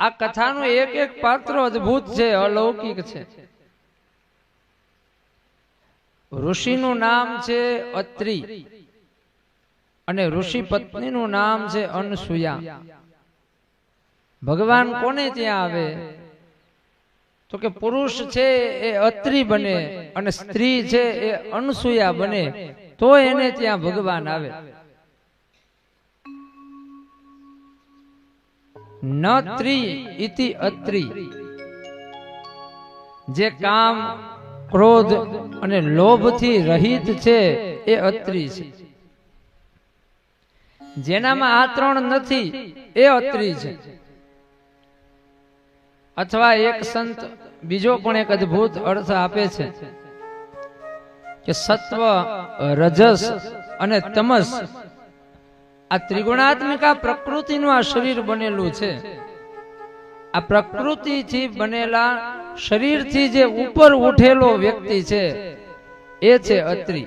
આ કથાનું એક એક પાત્ર અદભુત છે, અલૌકિક છે. ઋષિનું નામ છે અત્રી અને ઋષિ પત્નીનું નામ છે અનસુયા. ભગવાન કોને ત્યાં આવે? તો કે પુરુષ છે એ અત્રિ બને અને સ્ત્રી છે એ અનસુયા બને, તો એને ત્યાં ભગવાન આવે. ઇતિ અત્રિ. જે કામ, ક્રોધ અને લોભથી રહિત છે, એ અત્રિ છે. જેનામાં આ ત્રણ નથી, એ અત્રિ છે. અથવા એક સંત બીજો પણ એક અદ્ભુત અર્થ આપે છે કે સત્વ, રજસ અને તમસ આ ત્રિગુણાત્મિકા પ્રકૃતિનું આ શરીર બનેલું છે. આ પ્રકૃતિથી બનેલા શરીરથી જે ઉપર ઉઠેલો વ્યક્તિ છે, એ છે અત્રિ.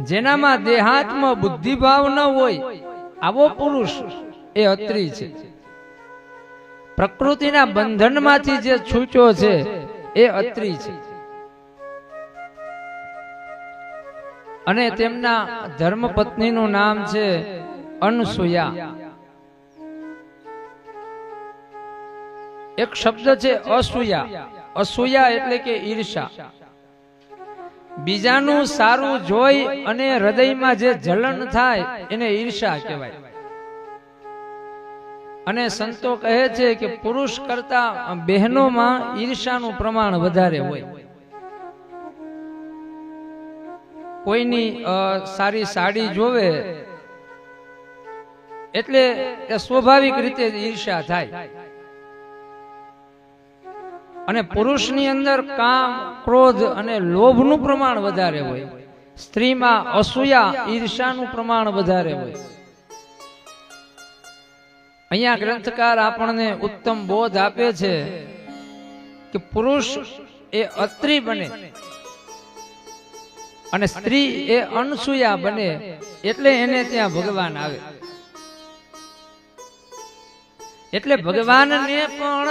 જેનામાં દેહાત્મ બુદ્ધિભાવ ન હોય, આવો પુરુષ એ અત્રિ છે. પ્રકૃતિના બંધનમાંથી જે છૂટ્યો છે, એ અત્રિ છે. અને તેમના ધર્મપત્નીનું નામ છે અનસુયા. એક શબ્દ છે અસૂયા. અસૂયા એટલે કે ઈર્ષા. બીજાનું સારું જોઈ અને હૃદયમાં જે જલન થાય એને ઈર્ષા કહેવાય. અને સંતો કહે છે કે પુરુષ કરતા બહેનોમાં ઈર્ષાનું પ્રમાણ વધારે હોય. કોઈની સારી સાડી જોવે, એટલે એ સ્વાભાવિક રીતે ઈર્ષા થાય. અને પુરુષની અંદર કામ, ક્રોધ અને લોભનું પ્રમાણ વધારે હોય. સ્ત્રીમાં અસૂયા ઈર્ષાનું પ્રમાણ વધારે હોય. અહીંયા ગ્રંથકાર આપણને ઉત્તમ બોધ આપે છે કે પુરુષ એ અત્રિ બને. અને સ્ત્રી એ અનસૂયા બને એટલે એને ત્યાં ભગવાન આવે. એટલે ભગવાનને પણ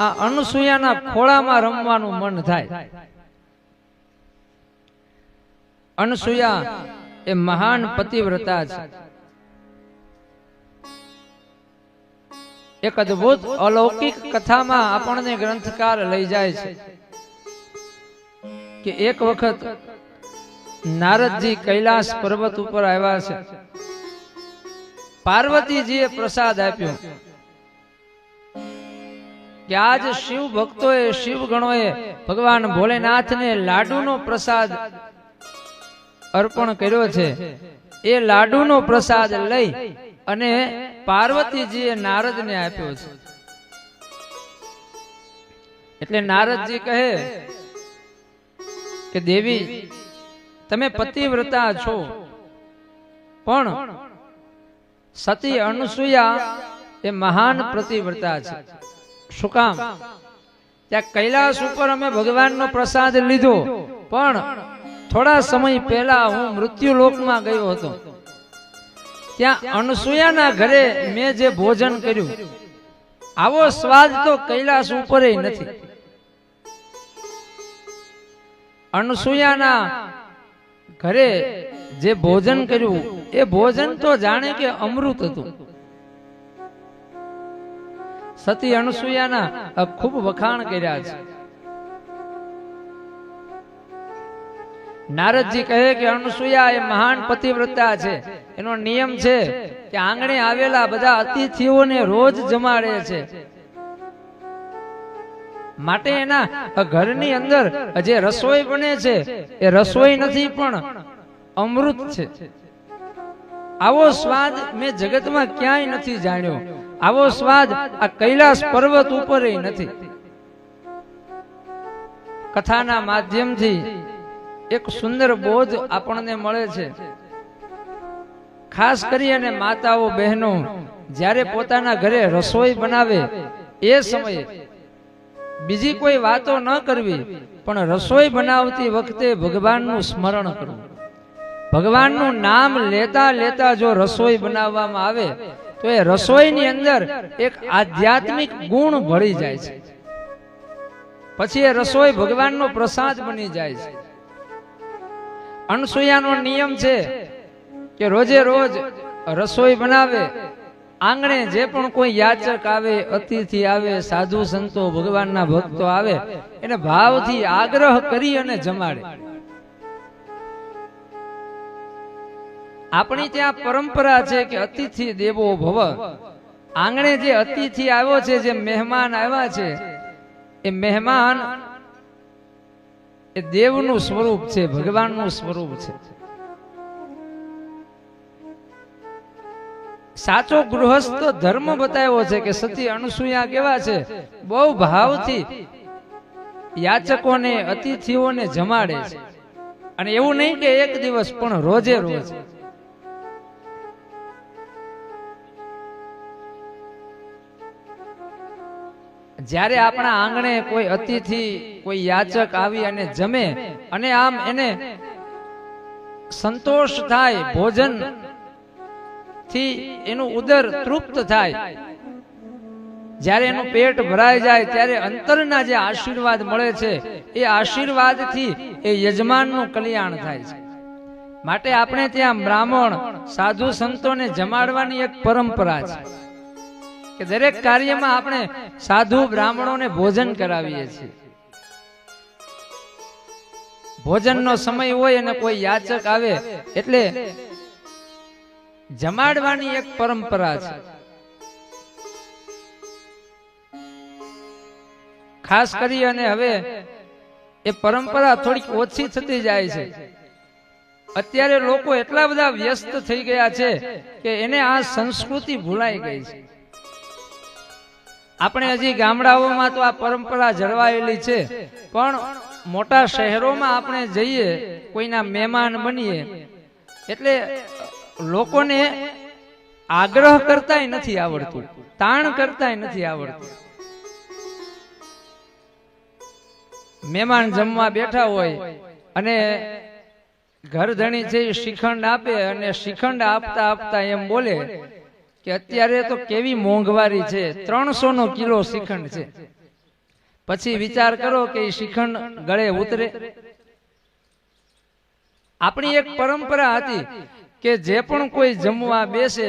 આ અનસુયાના ખોળામાં રમવાનું મન થાય. અનસૂયા એ મહાન પતિવ્રતા છે. એક અદભુત અલૌકિક કથામાં આપણને ગ્રંથકાર લઈ જાય છે. કે એક વખત નારદજી કૈલાસ પર્વત ઉપર આવ્યા છે. પાર્વતીજીએ પ્રસાદ આપ્યો. કે આજ શિવ ભક્તોએ, શિવ ગણોએ ભગવાન ભોલેનાથને લાડુનો પ્રસાદ અર્પણ કર્યો છે. એ લાડુનો પ્રસાદ લઈ અને પાર્વતીજીએ નારદને આપ્યો છે. એટલે નારદજી કહે કે દેવી તમે પતિવ્રતા છો. પણ સતી અનુસૂયા એ મહાન પ્રતિવ્રતા છે. શું કામ? ત્યાં કૈલાસ ઉપર અમે ભગવાનનો પ્રસાદ લીધો. પણ થોડા સમય પહેલા હું મૃત્યુ લોકમાં ગયો હતો. ત્યાં અનસૂયાના ઘરે મેં જે ભોજન કર્યું. આવો સ્વાદ તો કૈલાસ ઉપર નથી. અનસૂયાના ઘરે જે ભોજન કર્યું, એ ભોજન તો જાણે કે અમૃત હતું. સતી અનસૂયાના ખૂબ વખાણ કર્યા છે. નારદજી કહે કે અનસૂયા એ મહાન પતિવ્રતા છે. એનો નિયમ છે કે આંગણે આવેલા બધા અતિથિઓને રોજ જમાડે છે. માટે એના ઘરની અંદર જે રસોઈ બને છે, એ રસોઈ નથી પણ અમૃત છે. આવો સ્વાદ મેં જગતમાં ક્યાંય નથી જાણ્યો. આવો સ્વાદ આ કૈલાસ પર્વત ઉપર નથી. કથાના માધ્યમથી એક સુંદર બોધ આપણને મળે છે. ખાસ કરી અને માતાઓ બહેનો, જ્યારે પોતાના ઘરે રસોઈ બનાવે, એ સમયે બીજી કોઈ વાતો ન કરવી, પણ રસોઈ બનાવતી વખતે ભગવાનનું સ્મરણ કરવું. ભગવાનનું નામ લેતા લેતા જો રસોઈ બનાવવામાં આવે, તો એ રસોઈની અંદર એક આધ્યાત્મિક ગુણ ભળી જાય છે. પછી એ રસોઈ ભગવાનનો પ્રસાદ બની જાય છે. અનસુયાનો નિયમ છે કે રોજે રોજ રસોઈ બનાવે આંગણે જે પણ કોઈ યાચક આવે, અતિથિ આવે, સાધુ સંતો, ભગવાનના ભક્તો આવે, એને ભાવથી આગ્રહ કરી અને જમાડે. આપણી ત્યાં પરંપરા છે કે અતિથિ દેવો ભવ. આંગણે જે અતિથિ આવ્યો છે, જે મહેમાન આવ્યા છે, એ મહેમાન એ દેવનું સ્વરૂપ છે, ભગવાનનું સ્વરૂપ છે. સાચો ગૃહસ્થ ધર્મ બતાવ્યો છે કે સતી અનુસૂયા કેવા છે? બહુ ભાવથી યાચકોને અતિથિઓને જમાડે છે. અને એવું નહીં કે એક દિવસ પણ રોજે રોજ. જ્યારે આપણા આંગણે કોઈ અતિથિ કોઈ યાચક આવી અને જમે અને આમ એને સંતોષ થાય ભોજન થી એનું ઉદર તૃપ્ત થાય. જ્યારે એનું પેટ ભરાઈ જાય, ત્યારે અંતરના જે આશીર્વાદ મળે છે, એ આશીર્વાદથી એ યજમાનનું કલ્યાણ થાય છે. માટે આપણે ત્યાં બ્રાહ્મણ, સાધુ સંતોને જમાડવાની એક પરંપરા છે કે દરેક કાર્યમાં આપણે સાધુ બ્રાહ્મણોને ભોજન કરાવીએ છીએ. ભોજનનો સમય હોય અને કોઈ યાચક આવે, એટલે જમાડવાની એક પરંપરા છે. ખાસ કરી અને હવે એ પરંપરા થોડીક ઓછી થતી જાય છે. અત્યારે લોકો એટલા બધા વ્યસ્ત થઈ ગયા છે કે એને આ સંસ્કૃતિ ભૂલાઈ ગઈ છે. આપણે હજી ગામડાઓમાં તો આ પરંપરા જળવાયેલી છે, પણ મોટા શહેરોમાં આપણે જઈએ, કોઈના મહેમાન બનીએ, એટલે લોકોને આગ્રહ કરતાય નથી આવડતું, તાણ કરતાય નથી આવડતું. મહેમાન જમવા બેઠા હોય અને ઘરધણી છે એ આપે અને શ્રીખંડ આપતા આપતા એમ બોલે કે અત્યારે તો કેવી મોંઘવારી છે ત્રણસો નો કિલો શ્રીખંડ છે. પછી વિચાર કરો કે શ્રીખંડ ગળે ઉતરે. આપણી એક પરંપરા હતી કે જે પણ કોઈ જમવા બેસે,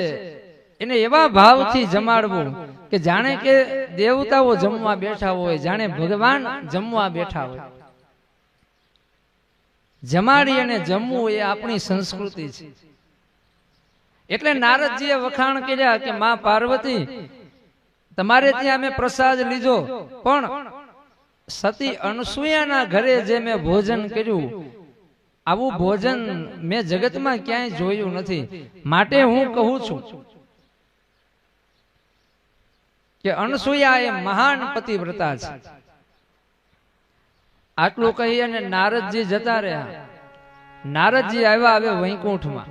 એને એવા ભાવથી જમાડવું કે જાણે કે દેવતાઓ જમવા બેઠા હોય, જાણે ભગવાન જમવા બેઠા હોય. જમાડી અને જમવું એ આપણી સંસ્કૃતિ છે. એટલે નારદજીએ વખાણ કર્યા કે, માં પાર્વતી, તમારે ત્યાં મેં પ્રસાદ લીધો, પણ સતી અનસુયાના ઘરે જે મેં ભોજન કર્યું આવું ભોજન મેં જગતમાં ક્યાંય જોયું નથી. માટે હું કહું છું કે અનસુયા એ મહાન પતિવ્રતા છે. આટલું કહી અને નારદજી જતા રહ્યા. નારદજી આવ્યા હવે વૈકુંઠમાં.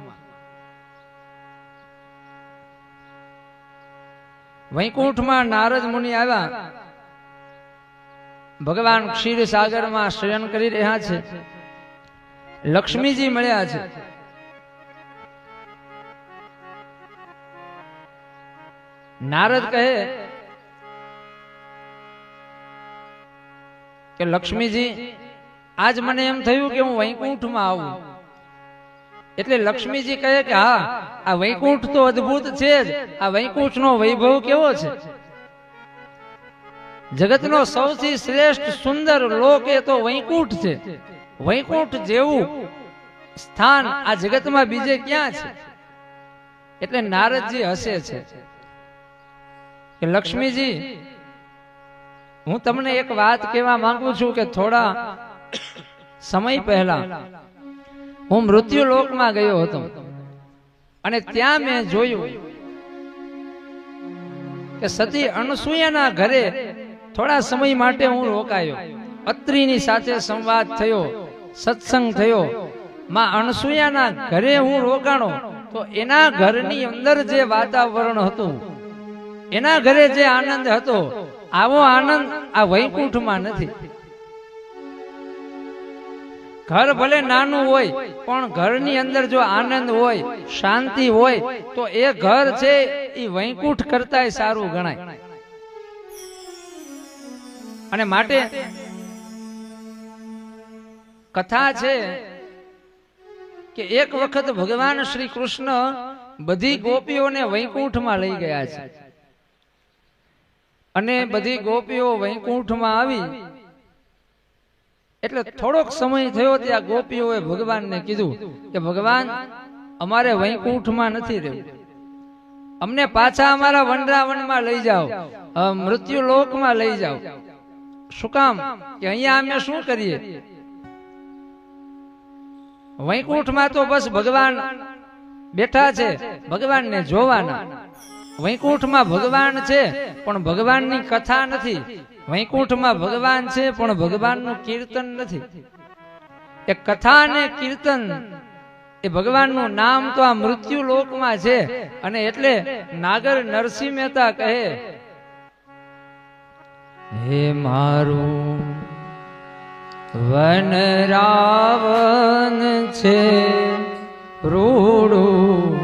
વૈકુંઠમાં નારદ મુનિ આવ્યા. ભગવાન ક્ષીર સાગરમાં શયન કરી રહ્યા છે. લક્ષ્મીજી મળ્યા છે. નારદ કહે કે લક્ષ્મીજી આજ મને એમ થયું કે હું વૈકુંઠમાં આવું. એટલે લક્ષ્મીજી કહે કે હા આ વૈકુંઠ તો અદ્ભુત છે જ. આ વૈકુંઠ નો વૈભવ કેવો છે? જગતનો સૌથી શ્રેષ્ઠ સુંદર લોક એ તો વૈકુંઠ છે. વૈકુંઠ જેવું સ્થાન આ જગતમાં બીજે ક્યાં છે? એટલે નારદજી હસે છે. કે લક્ષ્મીજી, હું તમને એક વાત કહેવા માંગુ છું કે થોડા સમય પહેલા હું મૃત્યુ લોકમાં ગયો હતો અને ત્યાં મેં જોયું કે સતી અનસુયાના ઘરે થોડા સમય માટે હું રોકાયો. અત્રીની સાથે સંવાદ થયો. સત્સંગ થયો. માં અણસુયાના ઘરે હું રોકાણો. તો એના ઘરની અંદર જે વાતાવરણ હતું, એના ઘરે જે આનંદ હતો, આવો આનંદ આ વૈકુંઠમાં નથી. ઘર ભલે નાનું હોય, પણ ઘરની અંદર જો આનંદ હોય, શાંતિ હોય, તો એ ઘર છે એ વૈકુંઠ કરતાય સારું ગણાય. અને માટે કથા છે કે એક વખત ભગવાન શ્રી કૃષ્ણ બધી ગોપીઓને વૈકુંઠમાં લઈ ગયા છે. અને બધી ગોપીઓ વૈકુંઠમાં આવી. એટલે થોડોક સમય થયો ત્યાં ગોપીઓએ ભગવાનને કીધું કે ભગવાન અમારે વૈકુંઠમાં નથી રહેવું. અમને પાછા અમારા વનરાવનમાં લઈ જાઓ. મૃત્યુ લોકમાં લઈ જાઓ. શું કામ? કે અહીંયા અમે શું કરીએ? વૈકુંઠમાં તો બસ ભગવાન બેઠા છે, ભગવાનને જોવાના. વૈકુંઠમાં ભગવાન છે, પણ ભગવાનની કથા નથી. વૈકુંઠમાં ભગવાન છે, પણ ભગવાનનું કીર્તન નથી. એ કથા ને કીર્તન, એ ભગવાનનું નામ તો આ મૃત્યુ લોકમાં છે, અને એટલે નાગર નરસિંહ મહેતા કહે, હે મારું વન રાવન છે, રૂડું.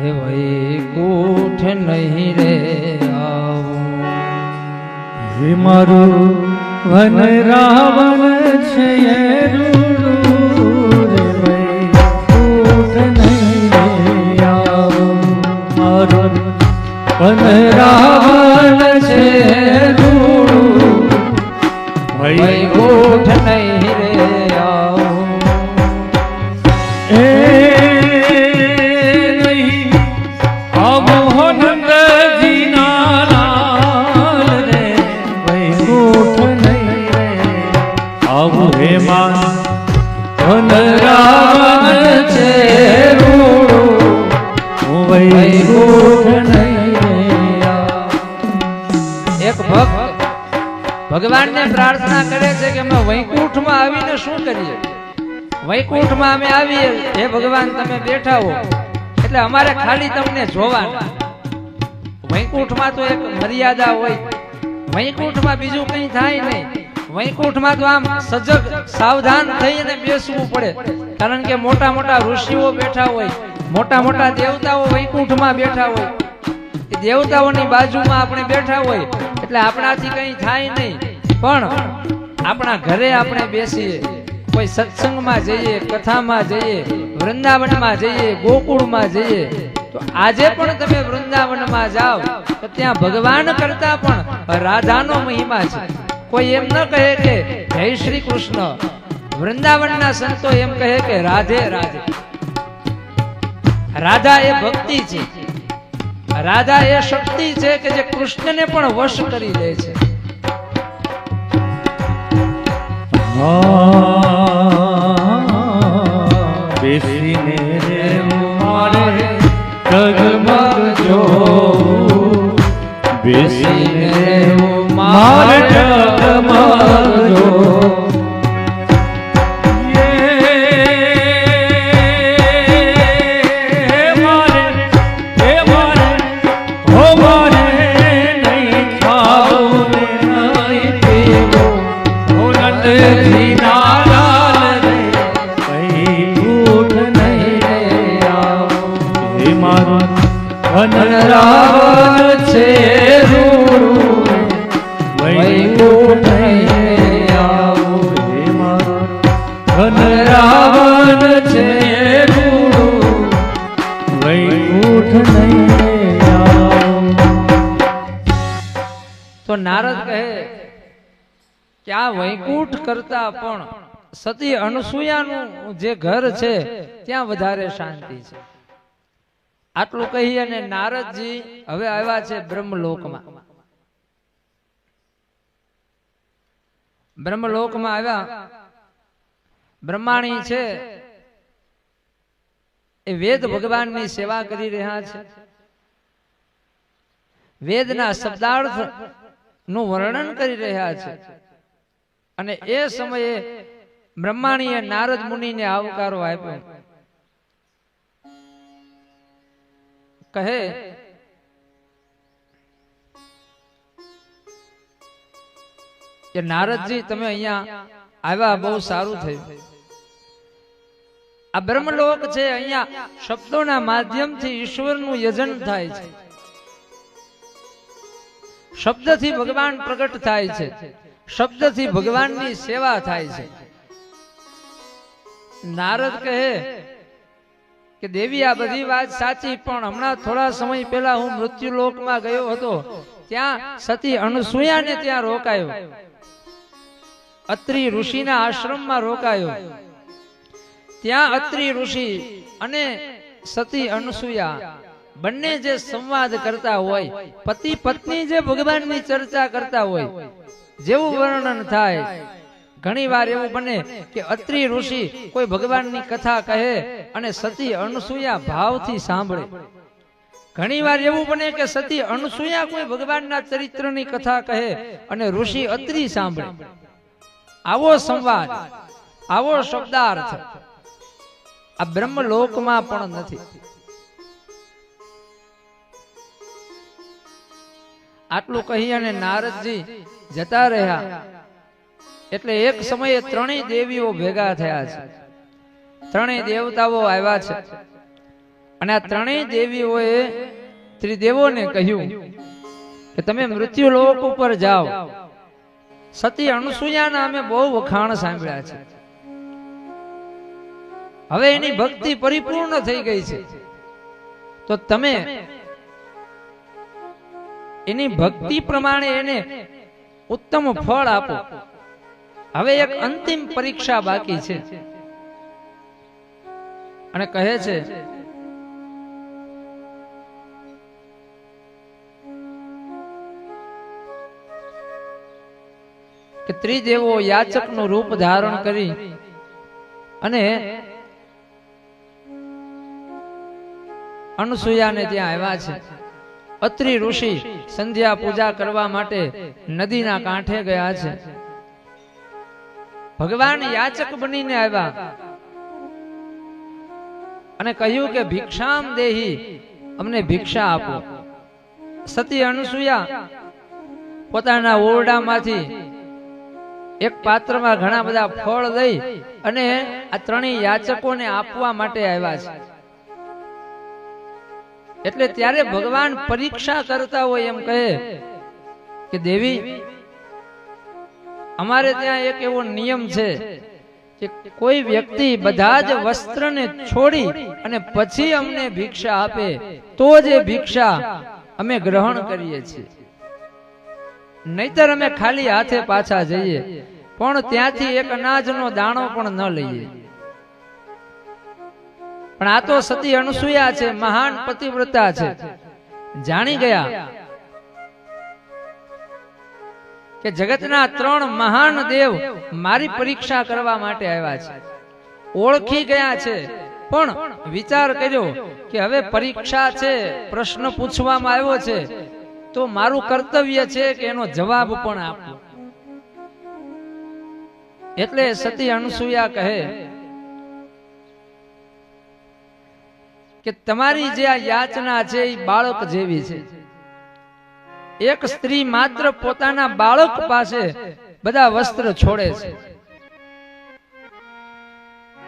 હે વૈકુંઠ નહીં રે આવું. હે મારું વન રાવણ છે રૂડું. બેઠા એટલે અમારે ખાલી તમને જોવાના. વૈકુંઠમાં તો એક મર્યાદા હોય. વૈકુંઠમાં બીજું કંઈ થાય નહીં. વૈકુંઠમાં તો આમ સજગ સાવધાન થઈને બેસવું પડે. કારણ કે મોટા મોટા ઋષિઓ બેઠા હોય, મોટા મોટા દેવતાઓ વૈકુંઠમાં બેઠા હોય. એ દેવતાઓની બાજુમાં આપણે બેઠા હોય, એટલે આપણાથી કંઈ થાય નહીં. પણ આપણા ઘરે આપણે બેસીએ. કોઈ સત્સંગમાં જઈએ, કથામાં જઈએ, વૃંદાવનમાં જઈએ, ગોકુળમાં જઈએ, તો આજે પણ તમે વૃંદાવનમાં જાઓ, તો ત્યાં ભગવાન કરતા પણ રાધાનો મહિમા છે. કોઈ એમ ન કહે કે, જય શ્રી કૃષ્ણ. વૃંદાવનના સંતો એમ કહે કે, રાધે રાધે. રાધા એ ભક્તિ છે. રાધા એ શક્તિ છે કે જે કૃષ્ણને પણ વશ કરી દે છે. બેસીને મારે જગમગ આ વૈકુંઠ કરતા પણ સતી અનસુયાનું જે ઘર છે, ત્યાં વધારે શાંતિ છે. આટલું કહી અને નારદજી હવે આવ્યા છે બ્રહ્મલોકમાં. બ્રહ્મલોકમાં આવ્યા. બ્રહ્માણી છે, એ વેદ ભગવાનની સેવા કરી રહ્યા છે. વેદના શબ્દાર્થનું વર્ણન કરી રહ્યા છે. અને એ સમયે બ્રહ્માણીએ નારદ મુનિને આવકારો આપ્યો. કહે કે નારદજી તમે અહીંયા આવ્યા બહુ સારું થયું. આ બ્રહ્મલોક છે અહીંયા શબ્દોના માધ્યમથી ઈશ્વરનું યજન થાય છે. શબ્દથી ભગવાન પ્રગટ થાય છે. શબ્દથી ભગવાનની સેવા થાય છે. નારદ કહે કે, દેવી, આ બધી વાત સાચી, પણ હમણાં થોડા સમય પહેલા હું મૃત્યુલોકમાં ગયો હતો. ત્યાં સતી અનસુયાને ત્યાં રોકાયો. અત્રિ ઋષિના આશ્રમમાં રોકાયો. ત્યાં અત્રિ ઋષિ અને સતી અનસુયા બંને જે સંવાદ કરતા હોય પતિ પત્ની જે ભગવાનની ચર્ચા કરતા હોય જેવું વર્ણન થાય. ઘણી વાર એવું બને કે અત્રિ ઋષિ કોઈ ભગવાનની કથા કહે અને સતી અનસુયા ભાવથી સાંભળે. ઘણી વાર એવું બને કે સતી અનસુયા કોઈ ભગવાનના ચરિત્રની કથા કહે અને ઋષિ અત્રિ સાંભળે. આવો સંવાદ, આવો શબ્દાર્થ. આ બ્રહ્મલોકમાં પણ નથી. આટલું કહી અને નારદજી જતા રહ્યા. એટલે એક સમયે ત્રણેય દેવીઓ ભેગા થયા છે. ત્રણેય દેવતાઓ આવ્યા છે. અને આ ત્રણેય દેવીઓએ ત્રિદેવોને કહ્યું કે તમે મૃત્યુ લોક ઉપર જાઓ. સતી અનસુયાના અમે બહુ વખાણ સાંભળ્યા છે. હવે એની ભક્તિ પરિપૂર્ણ થઈ ગઈ છે. તો તમે એની ભક્તિ પ્રમાણે એને ઉત્તમ ફળ આપો. હવે એક અંતિમ પરીક્ષા બાકી છે. અને કહે છે, કે ત્રિદેવો યાચકનું રૂપ ધારણ કરી અને અનસુયાને ત્યાં આવ્યા છે. અત્રિ ઋષિ સંધ્યા પૂજા કરવા માટે નદીના કાંઠે ગયા છે. ભગવાન યાચક બનીને આવ્યા. અને કહ્યું કે ભિક્ષામ દેહી અમને ભિક્ષા આપો. સતી અનુસુયા પોતાના ઓરડામાંથી એક પાત્રમાં ઘણા બધા ફળ લઈ અને આ ત્રણેય યાચકોને આપવા માટે આવ્યા છે. એટલે ત્યારે ભગવાન પરીક્ષા કરતા હોય એમ કહે કે દેવી અમારે ત્યાં એક એવો નિયમ છે કે કોઈ વ્યક્તિ બધા જ વસ્ત્રને છોડી અને પછી અમને ભિક્ષા આપે તો જ એ ભિક્ષા અમે ગ્રહણ કરીએ છીએ. નહીતર અમે ખાલી હાથે પાછા જઈએ. પણ ત્યાંથી એક અનાજનો દાણો પણ ન લઈએ. પણ આ તો સતી અનસુયા છે, મહાન પતિવ્રતા છે. જાણી ગયા કે જગતના ત્રણ મહાન દેવ મારી પરીક્ષા કરવા માટે આવ્યા છે. ઓળખી ગયા છે, પણ વિચાર કર્યો કે હવે પરીક્ષા છે, પ્રશ્ન પૂછવામાં આવ્યો છે, તો મારું કર્તવ્ય છે કે એનો જવાબ પણ આપો. એટલે સતી અનસુયા કહે કે તમારી જે આ યાચના છે એ બાળક જેવી છે. એક સ્ત્રી માત્ર પોતાના બાળક પાસે બધા વસ્ત્ર છોડે છે.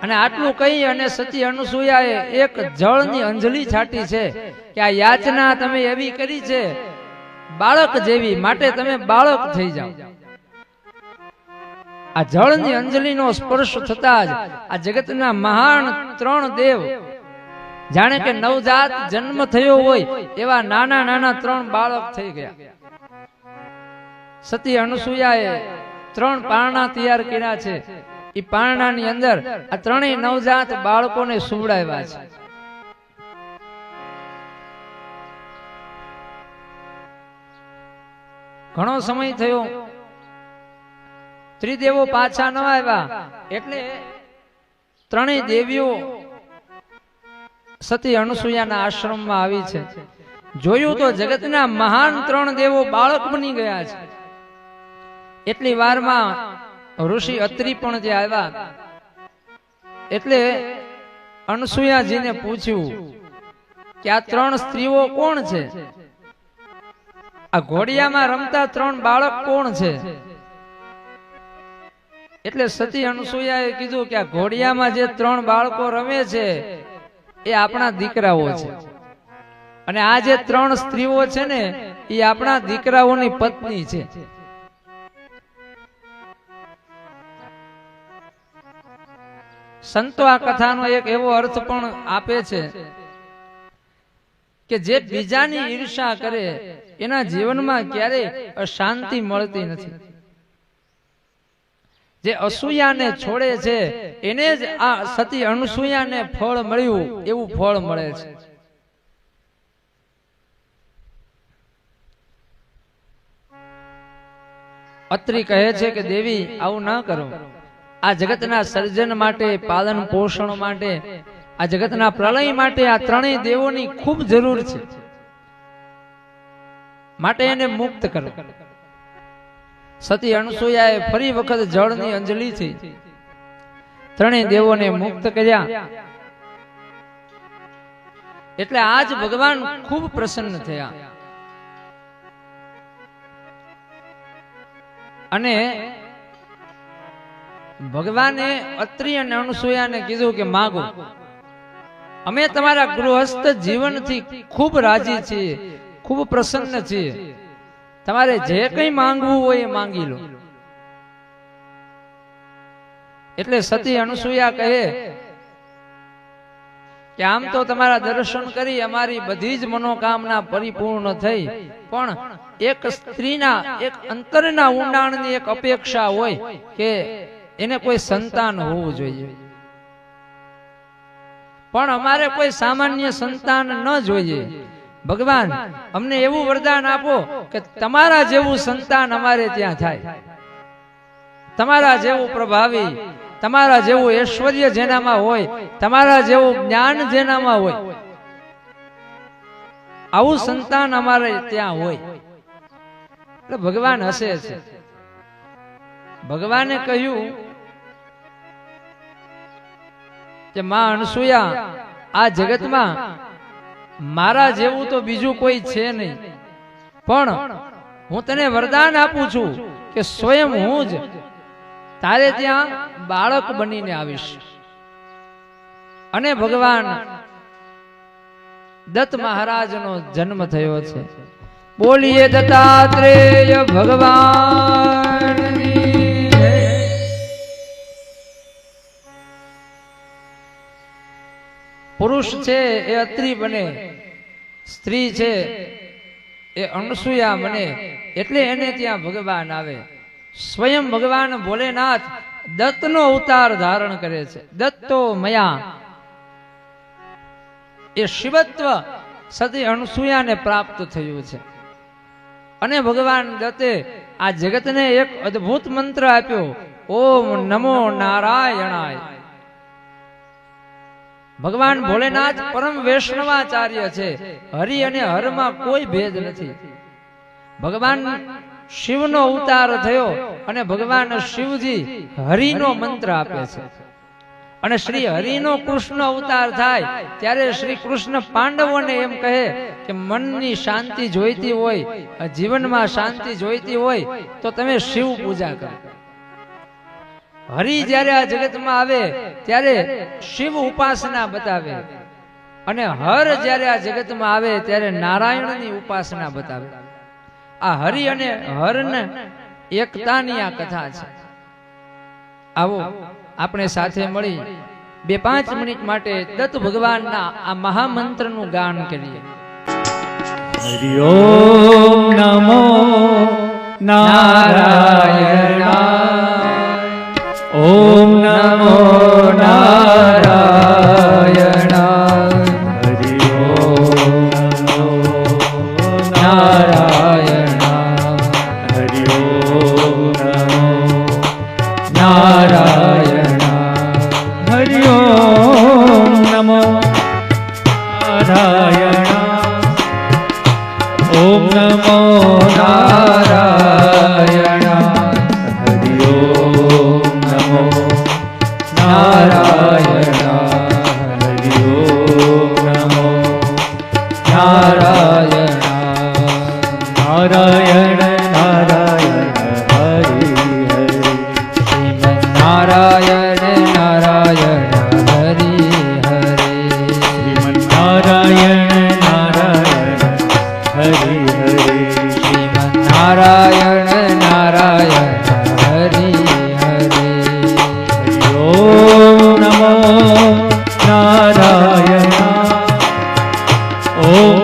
અને આટલું કહી અને સતી અનુસૂયાએ એક જળની અંજલિ છાટી છે કે આ યાચના તમે એવી કરી છે. બાળક જેવી માટે તમે બાળક થઈ જાઓ. આ જળની અંજલિનો સ્પર્શ થતા જ આ જગતના મહાન ત્રણ દેવ જાણે કે નવજાત જન્મ થયો હોય એવા નાના નાના ત્રણ બાળક થઈ ગયા. સતી અનુસુયાએ ત્રણ પારણા તૈયાર કર્યા છે. એ પારણાની અંદર આ ત્રણેય નવજાત બાળકોને સુવડાવ્યા છે. ઘણો સમય થયો. ત્રિદેવો પાછા ન આવ્યા એટલે ત્રણેય દેવીઓ સતી અનુસૂયાના આશ્રમમાં આવી છે. જોયું તો જગતના મહાન ત્રણ દેવો બાળક બની ગયા છે. એટલી વારમાં ઋષિ અત્રિ પણ જે આવ્યા. એટલે અનસુયાજીને પૂછ્યું, કે આ ત્રણ સ્ત્રીઓ કોણ છે? આ ઘોડિયામાં રમતા ત્રણ બાળક કોણ છે? એટલે સતી અનસુયાએ કીધું કે આ ઘોડિયામાં જે ત્રણ બાળકો રમે છે એ આપણા દીકરાઓ છે. અને આ જે ત્રણ સ્ત્રીઓ છે ને, એ આપણા દીકરાઓની પત્ની છે. સંતો આ કથાનો એક એવો અર્થ પણ આપે છે કે જે બીજાની ઈર્ષા કરે, એના જીવનમાં ક્યારેય અશાંતિ મળતી નથી. જે અસૂયાને છોડે છે એને જ આ સતી અનસૂયાને ફળ મળ્યું એવું ફળ મળે છે. અત્રી કહે છે કે દેવી આવું ના કરો. આ જગતના સર્જન માટે પાલન પોષણ માટે આ જગતના પ્રલય માટે આ ત્રણેય દેવોની ખૂબ જરૂર છે. માટે એને મુક્ત કરો. સતી અનસુયાએ ફરી વખત જળની અંજલિ થઈ ત્રણેય દેવોને મુક્ત કર્યા. એટલે આજ ભગવાન ખૂબ પ્રસન્ન થયા. અને ભગવાને અત્રિ અને અણસુયાને કીધું કે માગો, અમે તમારા ગૃહસ્થ જીવનથી ખૂબ રાજી છીએ, ખૂબ પ્રસન્ન છીએ. તમારે જે કંઈ માંગવું હોય એ માંગી લો. એટલે સતી અનસુયા કહે કે આમ તો તમારા દર્શન કરી અમારી બધી જ મનોકામના પરિપૂર્ણ થઈ. પણ એક સ્ત્રીના એક અંતરના ઊંડાણની એક અપેક્ષા હોય કે એને કોઈ સંતાન હોવું જોઈએ. પણ અમારે કોઈ સામાન્ય સંતાન ન જોઈએ. ભગવાન, અમને એવું વરદાન આપો કે તમારા જેવું સંતાન અમારે ત્યાં થાય. તમારા જેવું પ્રભાવી, તમારા જેવું ઐશ્વર્ય જેનામાં હોય, તમારા જેવું જ્ઞાન જેનામાં હોય. આવું સંતાન અમારે ત્યાં હોય. એટલે ભગવાન હસે છે ભગવાને કહ્યું કે, માં અનસુયા આ જગતમાં મારા જેવું તો બીજું કોઈ છે નહીં. પણ હું તને વરદાન આપું છું કે સ્વયં હું જ તારે ત્યાં બાળક બનીને આવીશ. અને ભગવાન દત્ત મહારાજનો જન્મ થયો છે. બોલીએ દત્તાત્રેય ભગવાન પુરુષ છે એ અત્રી બને. સ્ત્રી છે એ અનસુયા મને, એટલે એને ત્યાં ભગવાન આવે. સ્વયં ભગવાન ભોલેનાથ દત્તનો અવતાર ધારણ કરે છે. દત્તો મયા. એ શિવત્વ સતી અણસુયાને પ્રાપ્ત થયું છે. અને ભગવાન દત્તે આ જગતને એક અદ્ભુત મંત્ર આપ્યો, ઓમ નમો નારાયણાય. ભગવાન ભોલેનાથ પરમ વૈષ્ણવાચાર્ય છે. હરિ અને હરમાં કોઈ ભેદ નથી. ભગવાન શિવનો અવતાર થયો અને ભગવાન શિવજી હરિનો મંત્ર આપે છે. અને શ્રી હરિનો કૃષ્ણ અવતાર થાય ત્યારે શ્રી કૃષ્ણ પાંડવોને એમ કહે કે મનની શાંતિ જોઈતી હોય જીવનમાં શાંતિ જોઈતી હોય તો તમે શિવ પૂજા કરો. હરિ જ્યારે આ જગતમાં આવે ત્યારે શિવ ઉપાસના બતાવે. અને હર જ્યારે આ જગતમાં આવે ત્યારે નારાયણની ઉપાસના બતાવે. આ હરિ અને હરને એકતાની આ કથા છે. આવો આપણે સાથે મળી બે પાંચ મિનિટ માટે દત્ત ભગવાનના આ મહામંત્રનું ગાન કરીએ. હરિ ઓમ નમો નારાયણાય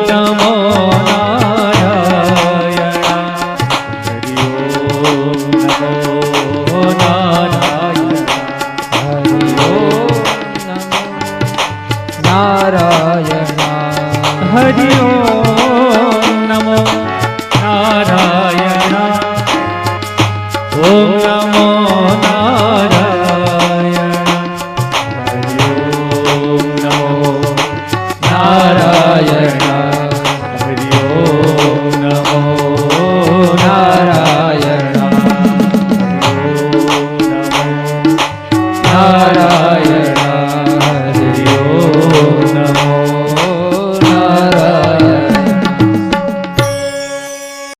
নাম